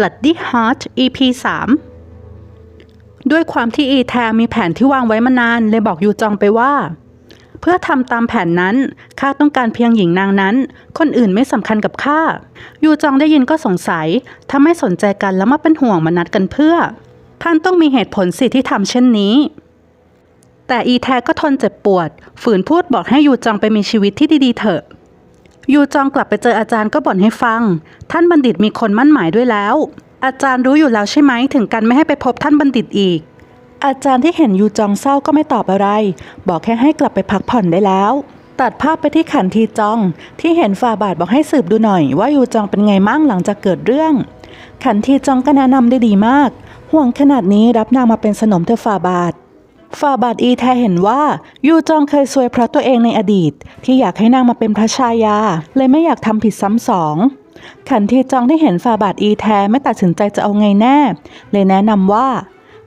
Bloody Heart EP 3 ด้วยความที่อีแทมีแผนที่วางไว้มานาน เลยบอกยูจองไปว่า เพื่อทำตามแผนนั้นข้าต้องการเพียงหญิงนางนั้น คนอื่นไม่สำคัญกับข้ายูจองได้ยินก็สงสัย ถ้าไม่สนใจกันแล้วมาเป็นห่วงมานัดกันเพื่อ ท่านต้องมีเหตุผลสิที่ทำเช่นนี้แต่อีแทก็ทนเจ็บปวด ฝืนพูดบอกให้ยูจองไปมีชีวิตที่ดีๆเถอะ ยูจองกลับไปเจออาจารย์ก็บ่นให้ฟัง ท่านบัณฑิตมีคนมั่นหมายด้วยแล้ว อาจารย์รู้อยู่แล้วใช่ไหมถึงกันไม่ให้ไปพบท่านบัณฑิตอีก อาจารย์ที่เห็นยูจองเศร้าก็ไม่ตอบอะไร บอกแค่ให้กลับไปพักผ่อนได้แล้ว ตัดภาพไปที่ขันทีจอง ที่เห็นฝ่าบาทบอกให้สืบดูหน่อย ว่ายูจองเป็นไงมั่งหลังจากเกิดเรื่อง ขันทีจองก็แนะนำได้ดีมาก ห่วงขนาดนี้รับนางมาเป็นสนมเธอฝ่าบาท ฝ่าบาทอีแทเห็นว่ายูจองเคยซวยเพราะตัวเองในอดีต ที่อยากให้นางมาเป็นพระชายา เลยไม่อยากทำผิดซ้ำสองขันทีจองได้เห็นฝ่าบาทอีแทไม่ตัดสินใจจะเอาไงแน่ เลยแนะนำว่า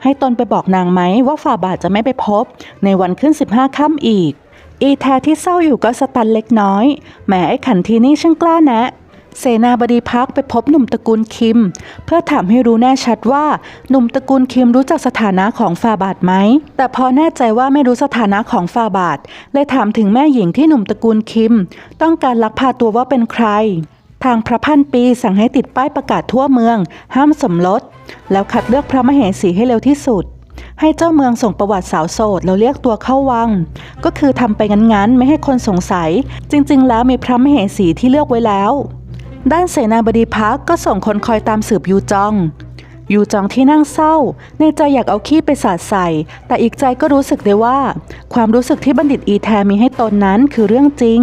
ให้ตนไปบอกนางไหมว่าฝ่าบาทจะไม่ไปพบ ในวันขึ้น 15ค่ำอีก อีแทที่เศร้าอยู่ก็สตันเล็กน้อยแหมไอ้ขันทีนี่ช่างกล้าแนะ เสนาบดีพักไปพบหนุ่มตระกูลคิม เพื่อถามให้รู้แน่ชัดว่าหนุ่มตระกูลคิมรู้จักสถานะของฟาบาทไหม แต่พอแน่ใจว่าไม่รู้สถานะของฟาบาทเลยถามถึงแม่หญิงที่หนุ่มตระกูลคิม ต้องการลักพาตัวว่าเป็นใคร ทางพระพันปีสั่งให้ติดป้ายประกาศทั่วเมือง ห้ามสมรสแล้วคัดเลือกพระมเหสีให้เร็วที่สุดให้เจ้าเมืองส่งประวัติสาวโสดแล้วเรียกตัวเข้าวัง ก็คือทำไปงั้นๆ ไม่ให้คนสงสัย จริง ๆ แล้วมีพระมเหสีที่เลือกไว้แล้ว ด้านเสนาบดีพักก็ส่งคนคอยตามสืบยูจอง ยูจองที่นั่งเศร้า ในใจอยากเอาขี้ไปสาดใส่ แต่อีกใจก็รู้สึกได้ว่า ความรู้สึกที่บัณฑิตอีแทมีให้ตนนั้นคือเรื่องจริง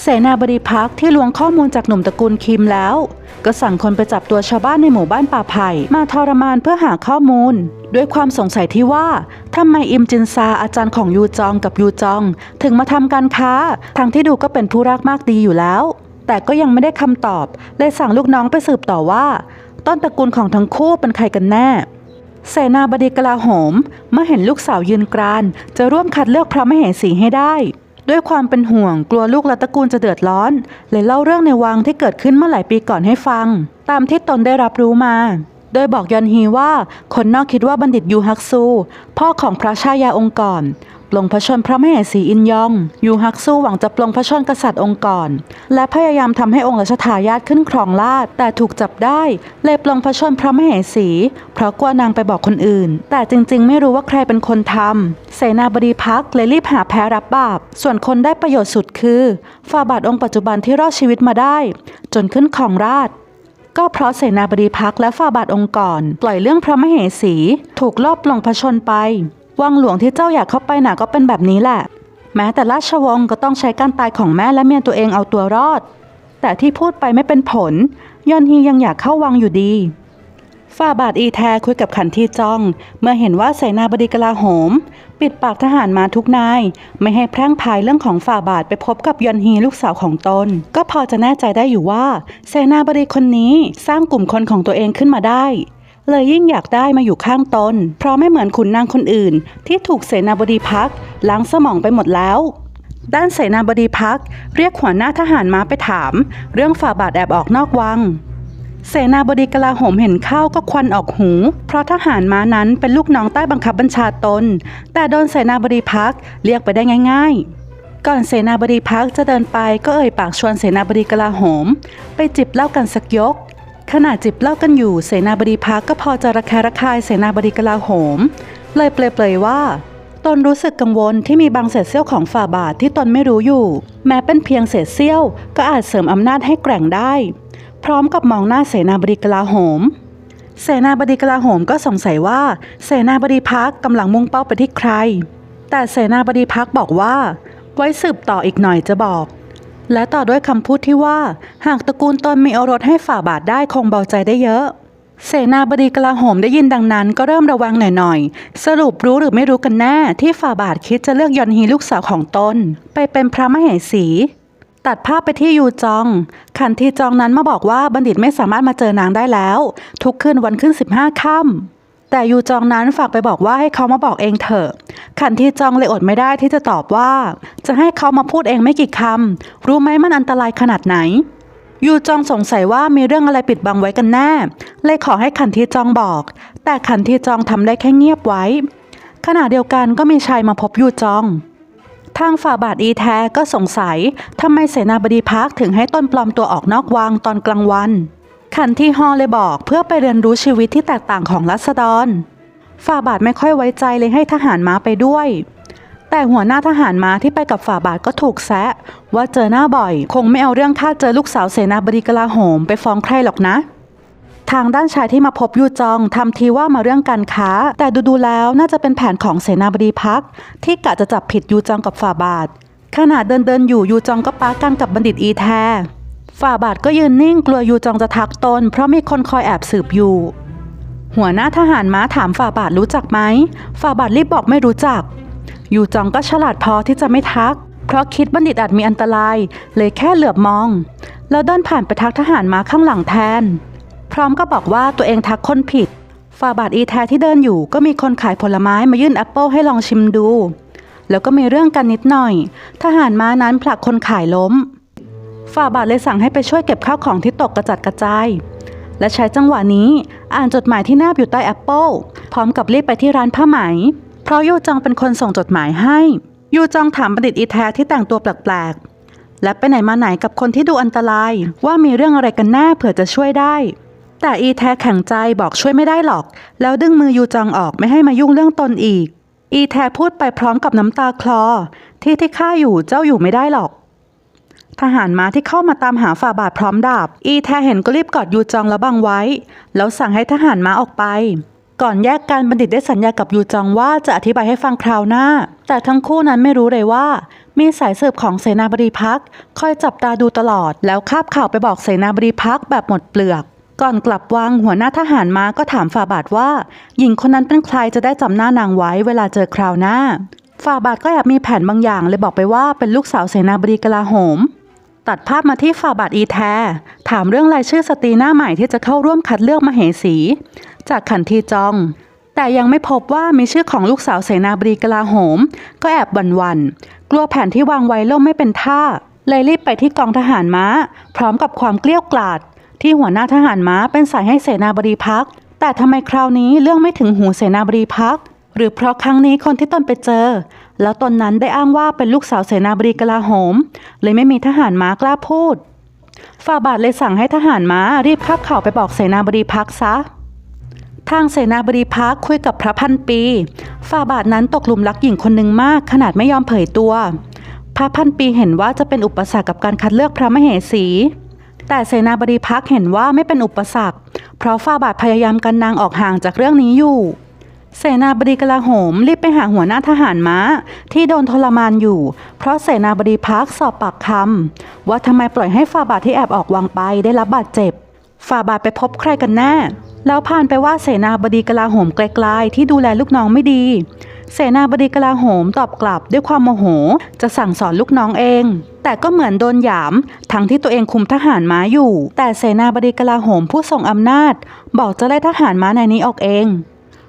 เสนาบดีพักที่ลวงข้อมูลจากหนุ่มตระกูลคิมแล้ว ก็สั่งคนไปจับตัวชาวบ้านในหมู่บ้านป่าไผ่มาทรมานเพื่อหาข้อมูล ด้วยความสงสัยที่ว่าทำไมอิมจินซาอาจารย์ของยูจองกับยูจอง ถึงมาทำการค้าทางที่ดูก็เป็นผู้รักมากดีอยู่แล้ว แต่ก็ยังไม่ได้คำตอบเลยสั่งลูกน้องไปสืบต่อว่า ต้นตระกูลของทั้งคู่เป็นใครกันแน่เสนาบดีกลาโหมเมื่อเห็นลูกสาวยืนกราน จะร่วมคัดเลือกพระมเหสีให้ได้ ด้วยความเป็นห่วงกลัวลูกและตระกูลจะเดือดร้อน เลยเล่าเรื่องในวังที่เกิดขึ้นเมื่อหลายปีก่อนให้ฟัง ตามที่ตนได้รับรู้มา โดยบอกยอนฮีว่าคนนอกคิดว่าบัณฑิตยูฮักซู พ่อของพระชายาองค์ก่อนปลงพระชนพระมเหสีอินยอง ยูฮักซูหวังจะปลงพระชนกษัตริย์องค์ก่อน และพยายามทำให้องค์รัชทายาทขึ้นครองราชแต่ถูกจับได้เลยปลงพระชนพระมเหสี เพราะกลัวนางไปบอกคนอื่น แต่จริงๆ ไม่รู้ว่าใครเป็นคนทำเสนาบดีพักเลยรีบหาแพ้รับบาป ส่วนคนได้ประโยชน์สุดคือฝ่าบาทองค์ปัจจุบันที่รอดชีวิตมาได้ จนขึ้นครองราช ก็เพราะเสนาบดีพักและฝ่าบาทองค์ก่อนปล่อยเรื่องพระมเหสี ถูกลอบลงพระชนไป วังหลวงที่เจ้าอยากเข้าไปหนาก็เป็นแบบนี้แหละ แม้แต่ราชวงศ์ก็ต้องใช้การตายของแม่และเมียตัวเองเอาตัวรอด แต่ที่พูดไปไม่เป็นผลยอนฮียังอยากเข้าวังอยู่ดี ฝ่าบาทอีแทคุยกับขันทีจ้อง เมื่อเห็นว่าเสนาบดีกลาโหม ปิดปากทหารมาทุกนาย ไม่ให้แพร่งพายเรื่องของฝ่าบาทไปพบกับยอนฮีลูกสาวของตน ก็พอจะแน่ใจได้อยู่ว่าเสนาบดีคนนี้สร้างกลุ่มคนของตัวเองขึ้นมาได้ เลยยิ่งอยากได้มาอยู่ข้างตน เพราะไม่เหมือนขุนนางคนอื่น ที่ถูกเสนาบดีพักล้างสมองไปหมดแล้วด้านเสนาบดีพัก เรียกหัวหน้าทหารมาไปถาม เรื่องฝ่าบาทแอบออกนอกวัง เสนาบดีกลาโหมเห็นเข้าก็ควันออกหู เพราะทหารม้านั้นเป็นลูกน้องใต้บังคับบัญชาตน แต่โดนเสนาบดีพักเรียกไปได้ง่าย ๆ ก่อนเสนาบดีพักจะเดินไปก็เอ่ยปากชวนเสนาบดีกลาโหม ไปจิบเหล้ากันสักยก ขณะจิบเหล้ากันอยู่เสนาบดีพักก็พอจะระแคะระคายเสนาบดีกลาโหม เลยเปลยๆว่าตนรู้สึกกังวลที่มีบางเศษเสี้ยวของฝ่าบาทที่ตนไม่รู้อยู่ แม้เป็นเพียงเศษเสี้ยว ก็อาจเสริมอำนาจให้แกร่งได้ พร้อมกับมองหน้าเสนาบดีกลาโหม เสนาบดีกลาโหมก็สงสัยว่า เสนาบดีพักกำลังมุ่งเป้าไปที่ใคร แต่เสนาบดีพักบอกว่า ไว้สืบต่ออีกหน่อยจะบอก และต่อด้วยคำพูดที่ว่า หากตระกูลตนมีโอรสให้ฝ่าบาทได้คงเบาใจได้เยอะ เสนาบดีกลาโหมได้ยินดังนั้นก็เริ่มระวังหน่อยๆ สรุปรู้หรือไม่รู้กันแน่ที่ฝ่าบาทคิดจะเลือกยอนฮีลูกสาวของตน ไปเป็นพระมเหสี ตัดภาพไปที่ยูจอง ขันทีจองนั้นมาบอกว่าบัณฑิตไม่สามารถมาเจอนางได้แล้ว ทุกคืนวันขึ้น 15ค่ำแต่ยูจองนั้นฝากไปบอกว่าให้เขามาบอกเองเถอะ ขันทีจองเลยอดไม่ได้ที่จะตอบว่า จะให้เขามาพูดเองไม่กี่คำรู้ไหมมันอันตรายขนาดไหนยูจองสงสัยว่ามีเรื่องอะไรปิดบังไว้กันแน่ เลยขอให้ขันทีจองบอก แต่ขันทีจองทำได้แค่เงียบไว้ ขณะเดียวกันก็มีชายมาพบยูจอง ทางฝ่าบาทอีแท้ก็สงสัยทำไมเสนาบดีพักถึงให้ต้นปลอมตัวออกนอกวังตอนกลางวัน ขันที่ฮอเลยบอกเพื่อไปเรียนรู้ชีวิตที่แตกต่างของรัษฎร ฝ่าบาทไม่ค่อยไว้ใจเลยให้ทหารม้าไปด้วย แต่หัวหน้าทหารม้าที่ไปกับฝ่าบาทก็ถูกแซะ ว่าเจอหน้าบ่อย คงไม่เอาเรื่องฆ่าเจอลูกสาวเสนาบดีกลาโหมไปฟ้องใครหรอกนะ ทางด้านชายที่มาพบยูจองทำทีว่ามาเรื่องการค้า แต่ดูๆแล้วน่าจะเป็นแผนของเสนาบดีพัก ที่กะจะจับผิดยูจองกับฝ่าบาท ขณะเดินเดินอยู่ยูจองก็ปากันกับบัณฑิตอีแทฝ่าบาทก็ยืนนิ่งกลัวยูจองจะทักตน เพราะมีคนคอยแอบสืบอยู่ หัวหน้าทหารม้าถามฝ่าบาทรู้จักไหมฝ่าบาทรีบบอกไม่รู้จัก ยูจองก็ฉลาดพอที่จะไม่ทัก เพราะคิดบัณฑิตอาจมีอันตราย เลยแค่เหลือบมอง แล้วเดินผ่านไปทักทหารม้าข้างหลังแทน พร้อมก็บอกว่าตัวเองทักคนผิด ฝ่าบาทอีแทที่เดินอยู่ก็มีคนขายผลไม้มายื่นแอปเปิลให้ลองชิมดู แล้วก็มีเรื่องกันนิดหน่อย ทหารม้านั้นผลักคนขายล้ม ฝ่าบาทเลยสั่งให้ไปช่วยเก็บข้าวของที่ตกกระจัดกระจาย และใช้จังหวะนี้อ่านจดหมายที่แนบอยู่ใต้แอปเปิลพร้อมกับรีบไปที่ร้านผ้าไหม เพราะยูจองเป็นคนส่งจดหมายให้ยูจองถามบัณฑิตอีแทที่แต่งตัวแปลกๆและไปไหนมาไหนกับคนที่ดูอันตรายว่ามีเรื่องอะไรกันแน่เผื่อจะช่วยได้ แต่อีแทแข็งใจบอกช่วยไม่ได้หรอก แล้วดึงมือยูจองออกไม่ให้มายุ่งเรื่องตนอีก อีแทพูดไปพร้อมกับน้ำตาคลอ ที่ที่ข้าอยู่เจ้าอยู่ไม่ได้หรอก ทหารม้าที่เข้ามาตามหาฝ่าบาทพร้อมดาบ อีแทเห็นก็รีบกอดยูจองแล้วบังไว้ แล้วสั่งให้ทหารม้าออกไป ก่อนแยกกันบัณฑิตได้สัญญากับยูจองว่าจะอธิบายให้ฟังคราวหน้า แต่ทั้งคู่นั้นไม่รู้เลยว่า มีสายสืบของเสนาบดีพักคอยจับตาดูตลอด แล้วคาบข่าวไปบอกเสนาบดีพักแบบหมดเปลือก ก่อนกลับวังหัวหน้าทหารม้าก็ถามฝ่าบาทว่า หญิงคนนั้นเป็นใครจะได้จำหน้านางไว้เวลาเจอคราวหน้า ฝ่าบาทก็แอบมีแผนบางอย่างเลยบอกไปว่าเป็นลูกสาวเสนาบดีกลาโหม ตัดภาพมาที่ฝ่าบาทอีแท ถามเรื่องรายชื่อสตรีหน้าใหม่ที่จะเข้าร่วมคัดเลือกมเหสี จากขันทีจอง แต่ยังไม่พบว่ามีชื่อของลูกสาวเสนาบดีกลาโหม ก็แอบหวันวันๆกลัวแผนที่วางไว้ล่มไม่เป็นท่าเลยรีบไปที่กองทหารม้า พร้อมกับความเกลี้ยกล่อด ที่หัวหน้าทหารม้าเป็นสายให้เสนาบดีพัก แต่ทำไมคราวนี้เรื่องไม่ถึงหูเสนาบดีพัก หรือเพราะครั้งนี้คนที่ตนไปเจอ แล้วตนนั้นได้อ้างว่าเป็นลูกสาวเสนาบดีกลาโหม เลยไม่มีทหารม้ากล้าพูดฝ่าบาทเลยสั่งให้ทหารม้ารีบคาบเข่าไปบอกเสนาบดีพักซะทางเสนาบดีพักคุยกับพระพันปีฝ่าบาทนั้นตกหลุมรักหญิงคนหนึ่งมาก ขนาดไม่ยอมเผยตัว พระพันปีเห็นว่าจะเป็นอุปสรรคกับการคัดเลือกพระมเหสี แต่เสนาบดีพักเห็นว่าไม่เป็นอุปสรรค เพราะฝ่าบาทพยายามกันนางออกห่างจากเรื่องนี้อยู่ เสนาบดีกลาโหมรีบไปหาหัวหน้าทหารม้า ที่โดนทรมานอยู่ เพราะเสนาบดีพักสอบปากคำว่าทำไมปล่อยให้ฝ่าบาทที่แอบออกวังไปได้รับบาดเจ็บฝ่าบาทไปพบใครกันแน่ แล้วผ่านไปว่าเสนาบดีกลาโหมไกลๆที่ดูแลลูกน้องไม่ดี เสนาบดีกลาโหมตอบกลับด้วยความโมโห จะสั่งสอนลูกน้องเอง แต่ก็เหมือนโดนหยาม ทั้งที่ตัวเองคุมทหารม้าอยู่ แต่เสนาบดีกลาโหมผู้ทรงอำนาจ บอกจะไล่ทหารม้าในนี้ออกเอง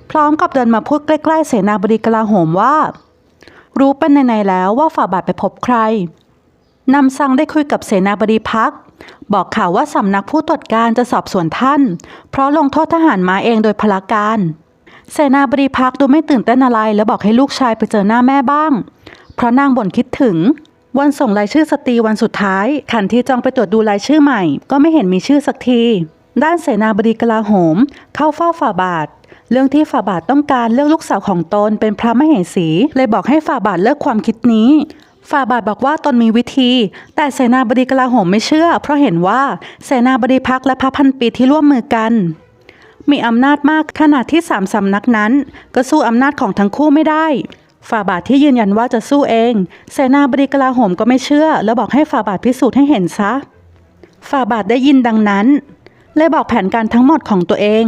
พร้อมกับเดินมาพูดใกล้ๆเสนาบดีกลาโหมว่า รู้เป็นในๆแล้วว่าฝ่าบาทไปพบใครนำซังได้คุยกับเสนาบดีพัก บอกข่าวว่าสำนักผู้ตรวจการจะสอบสวนท่าน เพราะลงโทษทหารม้าเองโดยพละการ เสนาบดีพักดูไม่ตื่นเต้นอะไร แล้วบอกให้ลูกชายไปเจอหน้าแม่บ้าง เพราะนางบ่นคิดถึง วันส่งรายชื่อสตรีวันสุดท้าย ขันทีจองไปตรวจดูรายชื่อใหม่ ก็ไม่เห็นมีชื่อสักที ด้านเสนาบดีกลาโหม เข้าเฝ้าฝ่าบาท เรื่องที่ฝ่าบาทต้องการเลือกลูกสาวของตนเป็นพระมเหสี เลยบอกให้ฝ่าบาทเลิกความคิดนี้ฝ่าบาทบอกว่าตนมีวิธี แต่เสนาบดีกลาโหมไม่เชื่อ เพราะเห็นว่าเสนาบดีพักและพระพันปีที่ร่วมมือกัน มีอำนาจมากขนาดที่สามสำนักนั้น ก็สู้อำนาจของทั้งคู่ไม่ได้ฝ่าบาทที่ยืนยันว่าจะสู้เอง เสนาบดีกลาโหมก็ไม่เชื่อ แล้วบอกให้ฝ่าบาทพิสูจน์ให้เห็นซะฝ่าบาทได้ยินดังนั้นเลยบอกแผนการทั้งหมดของตัวเอง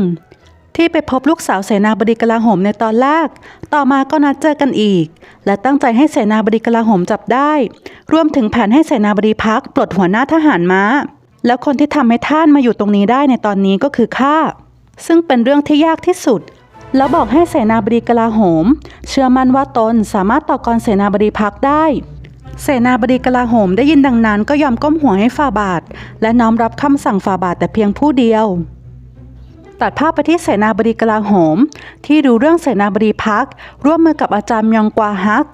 ที่ไปพบลูกสาวเสนาบดีกลาโหมในตอนแรก ต่อมาก็นัดเจอกันอีก และตั้งใจให้เสนาบดีกลาโหมจับได้ รวมถึงแผนให้เสนาบดีพักปลดหัวหน้าทหารม้า แล้วคนที่ทำให้ท่านมาอยู่ตรงนี้ได้ในตอนนี้ก็คือข้า ซึ่งเป็นเรื่องที่ยากที่สุด แล้วบอกให้เสนาบดีกลาโหม เชื่อมั่นว่าตนสามารถต่อกรเสนาบดีพักได้ เสนาบดีกลาโหมได้ยินดังนั้นก็ยอมก้มหัวให้ฝ่าบาท และน้อมรับคำสั่งฝ่าบาทแต่เพียงผู้เดียว ตัดภาพไปที่เสนาบดีกลาโหม ที่ดูเรื่องเสนาบดีพัก ร่วมมือกับอาจารย์ยองกวาฮัก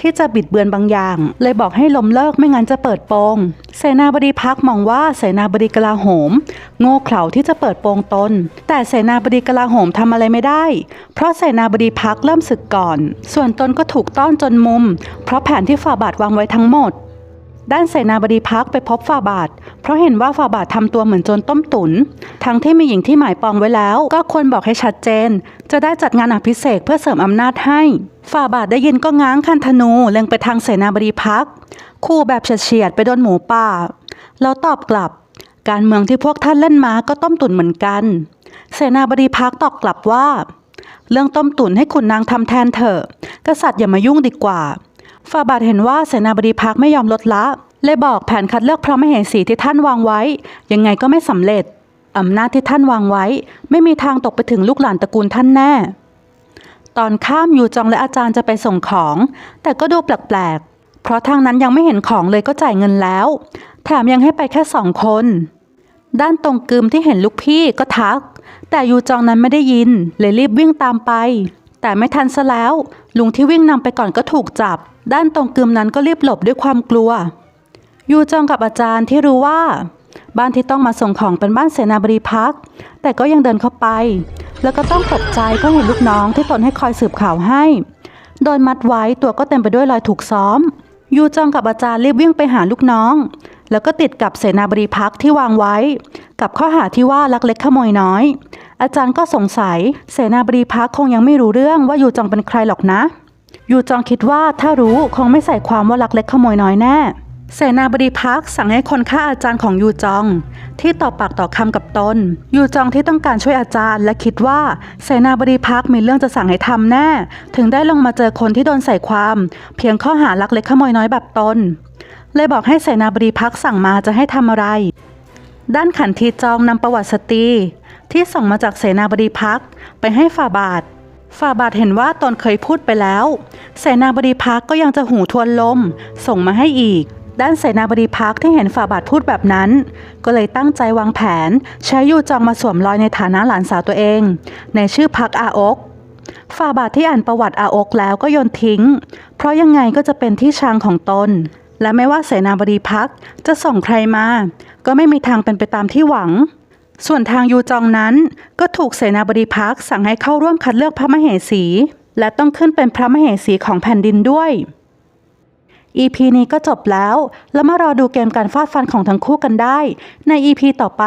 ที่จะบิดเบือนบางอย่าง เลยบอกให้ล้มเลิกไม่งั้นจะเปิดโปงเสนาบดีพักมองว่าเสนาบดีกลาโหม โง่เขลาที่จะเปิดโปงตน แต่เสนาบดีกลาโหมทำอะไรไม่ได้ เพราะเสนาบดีพักเริ่มศึกก่อน ส่วนตนก็ถูกต้อนจนมุม เพราะแผนที่ฝ่าบาทวางไว้ทั้งหมด ด้านเสนาบดีพักไปพบฝ่าบาท เพราะเห็นว่าฝ่าบาททำตัวเหมือนโจรต้มตุน ทั้งที่มีหญิงที่หมายปองไว้แล้ว ก็ควรบอกให้ชัดเจน จะได้จัดงานอภิเษกเพื่อเสริมอำนาจให้ ฝ่าบาทได้ยินก็ง้างคันธนูเล็งไปทางเสนาบดีพัก คู่แบบเฉียดๆไปโดนหมูป่า แล้วตอบกลับ การเมืองที่พวกท่านเล่นมาก็ต้มตุนเหมือนกัน เสนาบดีพักตอบกลับว่า เรื่องต้มตุ๋นให้ขุนนางทำแทนเถอะ กษัตริย์อย่ามายุ่งดีกว่า ฝ่าบาทเห็นว่าเสนาบดีพักไม่ยอมลดละ เลยบอกแผนคัดเลือกพระมเหสีที่ท่านวางไว้ ยังไงก็ไม่สำเร็จอำนาจที่ท่านวางไว้ ไม่มีทางตกไปถึงลูกหลานตระกูลท่านแน่ ตอนข้ามอยู่จองและอาจารย์จะไปส่งของ แต่ก็ดูแปลกๆ เพราะทางนั้นยังไม่เห็นของเลยก็จ่ายเงินแล้ว แถมยังให้ไปแค่สองคน ด้านตรงกึมที่เห็นลูกพี่ก็ทัก แต่ยูจองนั้นไม่ได้ยิน เลยรีบวิ่งตามไป แต่ไม่ทันซะแล้ว ลุงที่วิ่งนำไปก่อนก็ถูกจับ ด้านตรงกึมนั้นก็รีบหลบด้วยความกลัว ยูจองกับอาจารย์ที่รู้ว่า บ้านที่ต้องมาส่งของเป็นบ้านเสนาบดีพัก แต่ก็ยังเดินเข้าไป แล้วก็ต้องตกใจก็เห็นลูกน้องที่ตนให้คอยสืบข่าวให้โดนมัดไว้ตัวก็เต็มไปด้วยรอยถูกซ้อม ยูจองกับอาจารย์รีบวิ่งไปหาลูกน้อง แล้วก็ติดกับเสนาบดีพักที่วางไว้ กับข้อหาที่ว่าลักเล็กขโมยน้อย อาจารย์ก็สงสัย เสนาบดีพักคงยังไม่รู้เรื่องว่ายูจองเป็นใครหรอกนะ ยูจองคิดว่าถ้ารู้คงไม่ใส่ความว่าลักเล็กขโมยน้อยแน่ เสนาบดีพักสั่งให้คนฆ่าอาจารย์ของยูจอง ที่ต่อปากต่อคำกับตนยูจองที่ต้องการช่วยอาจารย์ และคิดว่าเสนาบดีพักมีเรื่องจะสั่งให้ทำแน่ ถึงได้ลงมาเจอคนที่โดนใส่ความ เพียงข้อหาลักเล็กขโมยน้อยแบบตนเลยบอกให้เสนาบดีพักสั่งมาจะให้ทำอะไร ด้านขันทีจองนำประวัติสตรีที่ส่งมาจากเสนาบดีพักไปให้ฝ่าบาท ฝ่าบาทเห็นว่าตนเคยพูดไปแล้วเสนาบดีพักก็ยังจะหูทวนลม ส่งมาให้อีก ด้านเสนาบดีพักที่เห็นฝ่าบาทพูดแบบนั้น ก็เลยตั้งใจวางแผน ใช้ยูจองมาสวมรอยในฐานะหลานสาวตัวเอง ในชื่อพักอาอกฝ่าบาทที่อ่านประวัติอาอกแล้วก็โยนทิ้ง เพราะยังไงก็จะเป็นที่ชังของตน และไม่ว่าเสนาบดีพักจะส่งใครมา ก็ไม่มีทางเป็นไปตามที่หวัง ส่วนทางยูจองนั้นก็ถูกเสนาบดีพักสั่งให้เข้าร่วมคัดเลือกพระมเหสี และต้องขึ้นเป็นพระมเหสีของแผ่นดินด้วย EP นี้ก็จบแล้ว แล้วมารอดูเกมการฟาดฟันของทั้งคู่กันได้ ใน EP ต่อไป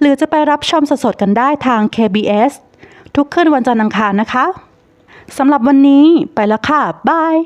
หรือจะไปรับชมสดๆกันได้ทาง KBS ทุกคืนวันจันทร์อังคารนะคะสำหรับวันนี้ไปแล้วค่ะบาย